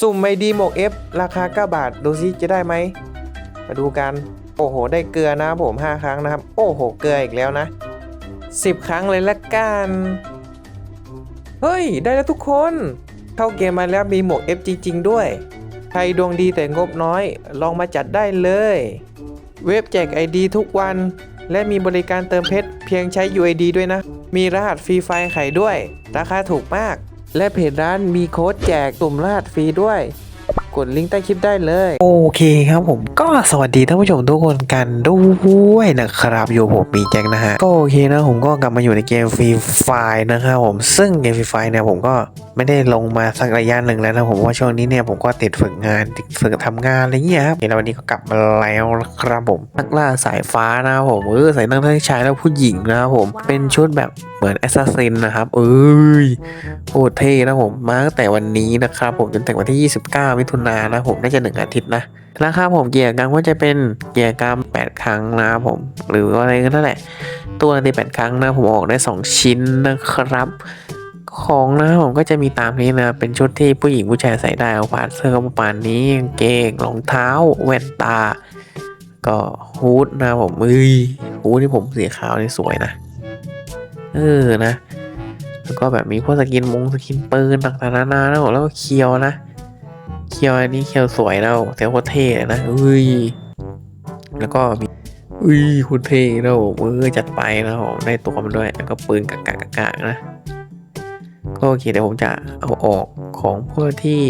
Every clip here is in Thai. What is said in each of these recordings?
สุ่มไอดีหมวก F ราคา 9 บาท ดูซิจะได้ไหม มาดูกัน โอ้โห ได้เกลือนะผม 5 ครั้งนะครับ โอ้โห เกลืออีกแล้วนะ 10 ครั้งเลยละกัน เฮ้ย ได้แล้วทุกคน เข้าเกมมาแล้วมีหมวก F จริง ๆ ด้วย ใครดวงดีแต่งบน้อย ลองมาจัดได้เลย เว็บแจก ID ทุกวัน และมีบริการเติมเพชรเพียงใช้ UID ด้วยนะ มีรหัสฟรีไฟไขด้วย ราคาถูกมาก และเพจร้านมีโค้ดแจกตุ่มรหัสฟรีด้วย กดลิงก์ใต้คลิปได้เลย โอเคครับผมก็สวัสดีท่านผู้ชมทุกคนกันด้วยนะครับอยู่ผมมีแจ็คนะฮะ ก็โอเคนะผมก็กลับมาอยู่ในเกมฟรีไฟนะครับผมซึ่งเกมฟรีไฟเนี่ยผมก็ไม่ได้ลงมาสักระยะหนึ่งแล้วนะผมว่าช่วงนี้เนี่ยผมก็ติดฝึกงานติดฝึกทำงานอะไรเงี้ยครับแล้ววันนี้ก็กลับมาแล้วครับผมนักล่าสายฟ้านะครับผมเออใส่ตั้งทั้งชายและผู้หญิงนะครับผมเป็นชุดแบบเหมือนแอสซัสซินนะครับเอ้ยโอ้เท่นะผมมาตั้งแต่วันนี้นะครับผมจนถึงวันที่ 29 มิถุนายนนะผมน่าจะหนึ่งอาทิตย์นะราคาผมเกียร์กรรมก็จะเป็นเกียร์กรรม8 ครั้งนะครับผม หรือว่าอะไรก็นั่นแหละ ตัวตี8ครั้งนะผมออกได้ 2 ชิ้นนะครับของนะผมก็จะมีตามนี้นะ เป็นชุดที่ผู้หญิงผู้ชายใส่ได้เอาผ่าเสื้อก็ประมาณนี้เกงรองเท้า แว่นตา ก็ฮูดนะผมเอ้ยฮูดที่ผมสีขาวนี่สวยนะ เออนะ แล้วก็แบบมีพวกสกินมงสกินปืนต่างๆนานานะผมแล้วก็เคียวนะ เคียวอันนี้เคียวสวยแล้วแต่โคตรเท่นะอุ้ยแล้วก็มีอุ้ยคตรเท่แล้วมเออจัดไปนะผมได้ตัวมันด้วยแล้วก็ปืนกากากากๆนะก็โอเคเดี๋ยวผมจะเอาออกของพวกที่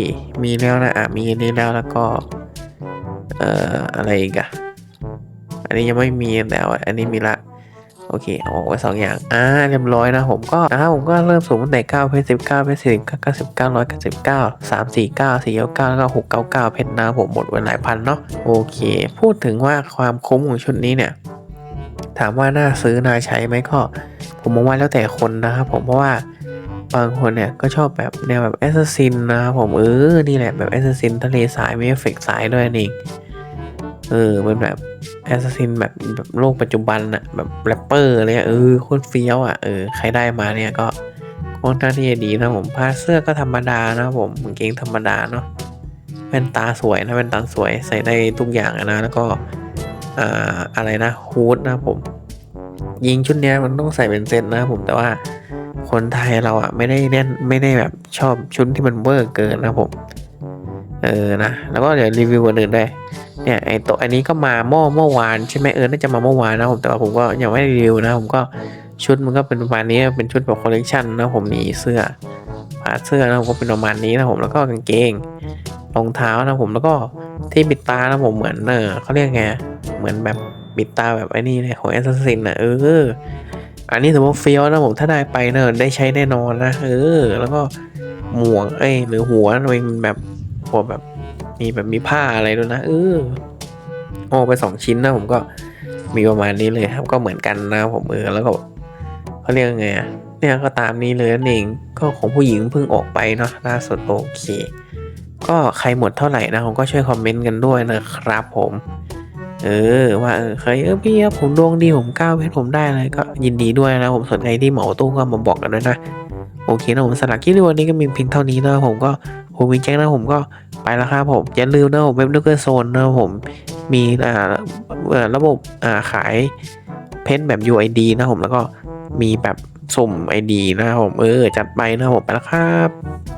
มีแล้วนะอะมีอันนี้แล้วแล้วก็ เอ่ออะไรอีกอะอันนี้ยังไม่มีแต่ว่าอันนี้มีละ โอเคเอาออกไว้สองอย่างอ่าเรียบร้อยนะผมก็นะครับผมก็เริ่มสูงตั้งแต่9เพชร19เพชร10 99 199 349 499แล้วก็699เพชรนะผมหมดไว้หลายพันเนาะโอเค พูดถึงว่าความคุ้มของชุดนี้เนี่ยถามว่าน่าซื้อน่าใช้ไหมก็ ผมมองว่าแล้วแต่คนนะครับผมเพราะว่าบางคนเนี่ยก็ชอบแบบแนวแบบแอสซินนะครับผมเออนี่แหละแบบแอสซินทะเลสายมีเอฟเฟกสายด้วยนี่เออเป็นแบบ แอสซัสซินแบบแบบโลกปัจจุบันอะแบบแรปเปอร์เลยเออโคตรเฟี้ยวอะเออใครได้มาเนี่ยก็ค่อนข้างที่จะดีนะผมผ้าเสื้อก็ธรรมดานะผมกางเกงธรรมดาเนาะแว่นตาสวยนะแว่นตาสวยใส่ได้ทุกอย่างนะแล้วก็อ่าอะไรนะฮูดนะผม ยิงชุดเนี้ยมันต้องใส่เป็นเซตนะผมแต่ว่าคนไทยเราอะไม่ได้เน้นไม่ได้แบบชอบชุดที่มันเวอร์เกินนะผม เออนะ แล้วก็เดี๋ยวรีวิวอันอื่นด้วย เนี่ยไอตัวอันนี้ก็มาเมื่อเมื่อวานใช่ไหมเออน่าจะมาเมื่อวานนะผมแต่ว่าผมก็ยังไม่ได้รีวิวนะผมก็ชุดมันก็เป็นประมาณนี้เป็นชุดแบบคอลเลกชันนะผมมีเสื้อผ้าเสื้อนะผมก็เป็นประมาณนี้นะผมแล้วก็กางเกงรองเท้านะผมแล้วก็ที่ปิดตานะผมเหมือนเออเขาเรียกไงเหมือนแบบปิดตาแบบไอ้นี่เลยของแอสซัสซินนะเอออันนี้ถือว่าเฟี้ยวนะผมถ้าได้ไปเนอะได้ใช้แน่นอนนะเออ แล้วก็หมวกเอ้ยหรือหัวมันเป็นแบบหัวแบบ มีแบบมีผ้าอะไรด้วยนะเออโอ้ไปสองชิ้นนะผมก็มีประมาณนี้เลยครับ ก็เหมือนกันนะผมเออแล้วก็เขาเรียกไงอะเนี่ยก็ตามนี้เลยนั่นเองก็ของผู้หญิงเพิ่งออกไปเนาะล่าสุดโอเค ก็ใครหมดเท่าไหร่นะผมก็ช่วยคอมเมนต์กันด้วยนะครับผมเออว่าเออใครเออพี่ครับผมดวงดีผมก้าวเพชรผมได้เลยก็ยินดีด้วยนะผมสนใจที่เหมาตู้ก็มาบอกกันด้วยนะ โอเคนะผมสลักคลิปในวันนี้ก็มีเพียงเท่านี้นะผมก็ผมวิงแจ้งนะผมก็ ไปแล้วครับผมอย่าลืมนะผมเว็บนูเกอร์โซนนะผมมีอ่าระบบอ่าขายเพนแบบ UID นะผมแล้วก็มีแบบสุ่ม ID นะผมเออจัดไปนะผมไปแล้วครับ